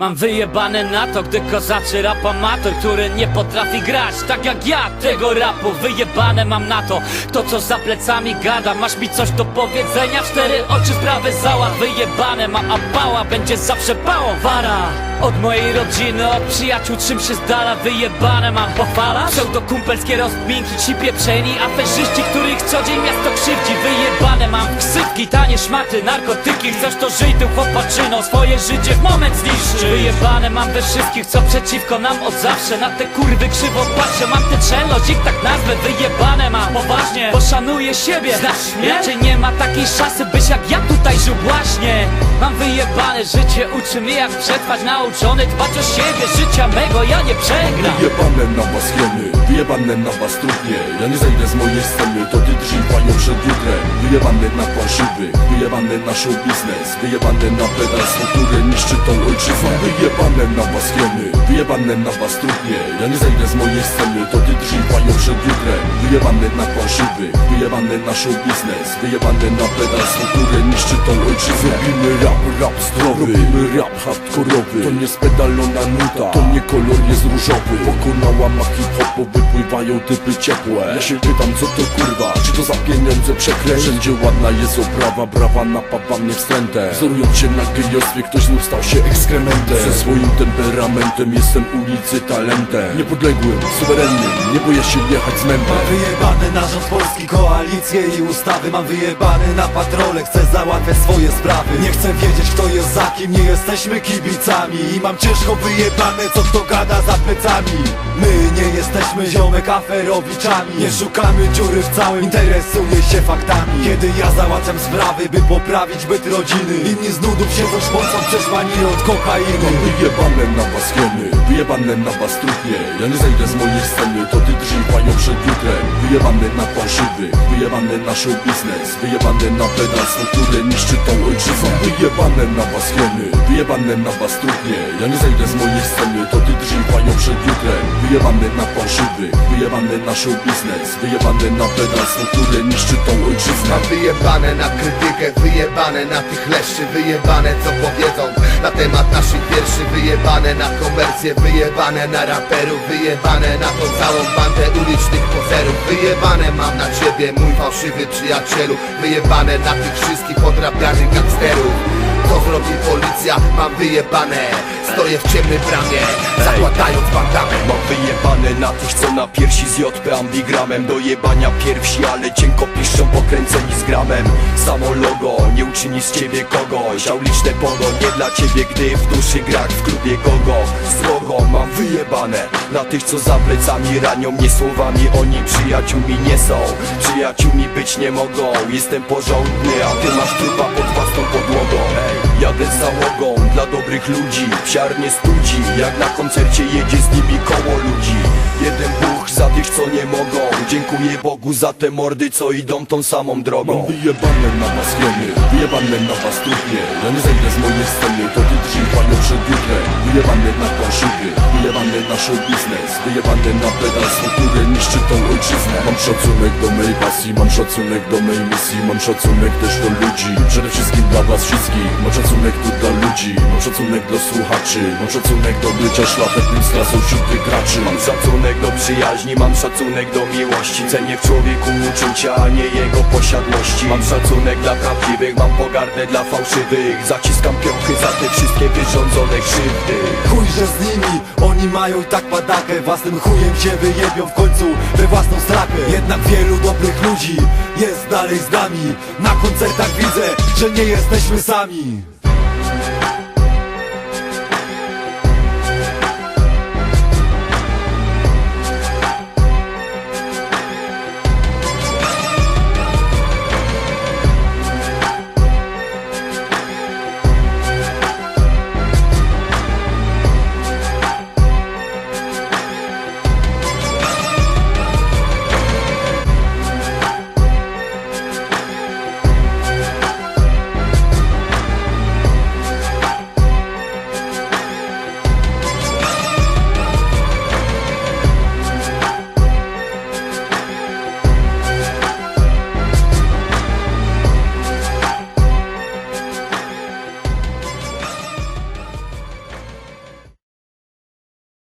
Mam wyjebane na to, gdy kozaczy rap amator Który nie potrafi grać. Tak jak ja tego rapu Wyjebane mam na to, to co za plecami gada Masz mi coś do powiedzenia, cztery oczy sprawy zała Wyjebane mam, a pała będzie zawsze pałą Wara. Od mojej rodziny, od przyjaciół czym się z dala Wyjebane mam pochwala. Pseudokumpelskie rozkminki, ci pieprzeni Aferzyści, których co dzień miasto krzywdzi. Wyjebane mam ksywki, tanie szmaty, narkotyki. Chcesz to żyj tym chłopaczyno, swoje życie w moment zniszczy Wyjebane mam we wszystkich, co przeciwko nam od zawsze. Na te kurwy krzywo patrzę, mam tę czelność, ich tak nazwę Wyjebane mam, poważnie, poszanuję siebie Znasz mnie? Raczej nie ma takiej szansy, byś jak ja tutaj żył właśnie Mam wyjebane życie, uczy mnie jak przetrwać Nauczony dbać o siebie, życia mego ja nie przegram. Wyjebane na was hieny, wyjebane na was trudnie. Ja nie zejdę z mojej sceny, to ty drzyj panią przed jutrem. Wyjebane na fałszywy, wyjebane na show biznes. Wyjebane na pedalstwo, które niszczy tą ojczyznę Wyjebane na was hieny, wyjebane na was trudnie Ja nie zejdę z mojej sceny, to ty drzyj panią przed jutrem. Wyjebane na fałszywy, wyjebane na show biznes Wyjebane na pedalstwo, które niszczy tą ojczyznę. Robimy rap, rap zdrowy, robimy rap hardkorowy. To nie spedalona nuta, to nie kolor jest różowy. Pokonała ma hip-hopu, wypływają typy ciepłe. Ja się pytam co to kurwa, czy to za pieniądze przeklęć? Wszędzie ładna jest oprawa, brawa napawa mnie wstrętem Wzorując się na gejostwie, ktoś znów stał się ekskrementem Ze swoim temperamentem jestem ulicy talentem. Niepodległym, suwerennym, nie boję się jechać z mętem Mam wyjebane na rząd polski, koalicje i ustawy. Mam wyjebane na patrole, chcę załatwiać swoje sprawy. Nie chcę wiedzieć kto jest za kim, nie jesteśmy kibicami I mam ciężko wyjebane, co kto gada za plecami. My nie jesteśmy ziomek aferowiczami. Nie szukamy dziury w całym, interesuję się faktami. Kiedy ja załatwiam sprawy, by poprawić byt rodziny. Inni z nudów siedzą szpocą przeszłani od kokainy Wyjebane na was hieny, wyjebane na was trudnie Ja nie zejdę z mojej sceny, to ty drzyj panią przed jutrem Wyjebane na fałszywy, wyjebane na show biznes Wyjebane na pedalstwo, które niszczy tą ojczyznę Wyjebane na was hieny, wyjebane na was trudnie Ja nie zejdę z mojej sceny, to ty drzyj panią przed jutrem Wyjebane na fałszywy, wyjebane na show biznes Wyjebane na pedalstwo, które niszczy tą ojczyznę Mam wyjebane na krytykę, wyjebane na tych leszczy Wyjebane co powiedzą na temat naszych wierszy Wyjebane na komercję, wyjebane na raperów Wyjebane na tą całą bandę ulicznych pozerów Wyjebane mam na ciebie mój fałszywy przyjacielu Wyjebane na tych wszystkich podrabianych gangsterów Co zrobi policja? Mam wyjebane. Stoję w ciemnej bramie, zakładając bandamę Mam wyjebane na tych, co na piersi z JP ambigramem. Do jebania piersi, ale cienko piszą pokręceni z gramem. Samo logo nie uczyni z ciebie kogoś. Auliczne pogo nie dla ciebie, gdy w duszy grak w klubie gogo. Srogo mam wyjebane na tych, co za plecami ranią mnie słowami. Oni przyjaciółmi nie są, przyjaciółmi być nie mogą. Jestem porządny, a ty masz trupa pod własną podłogą jadę z załogą dla dobrych ludzi. Psiar nie studzi, jak na koncercie jedzie z nimi koło ludzi Dziękuję Bogu za te mordy, co idą tą samą drogą. Mam wyjebane na was hieny, wyjebane na was trudnie Ja nie zejdę z mojej sceny, to ty drzyj panią przed jutrem. Wyjebane na fałszywy, wyjebane na show biznes. Wyjebane na pedalstwo, które niszczy tą ojczyznę. Mam szacunek do mej pasji, mam szacunek do mej misji. Mam szacunek też do ludzi, przede wszystkim dla was wszystkich. Mam szacunek tu dla ludzi, mam szacunek do słuchaczy. Mam szacunek do bycia szlachetnym z klasą wśród tych graczy. Mam szacunek do przyjaźni, mam szacunek do miłości Cenię w człowieku uczucia, a nie jego posiadłości. Mam szacunek dla prawdziwych, mam pogardę dla fałszywych. Zaciskam piąchy za te wszystkie wyrządzone krzywdy. Chujże z nimi, oni mają i tak padakę. Własnym chujem się wyjebią w końcu we własną strakę Jednak wielu dobrych ludzi jest dalej z nami. Na koncertach widzę, że nie jesteśmy sami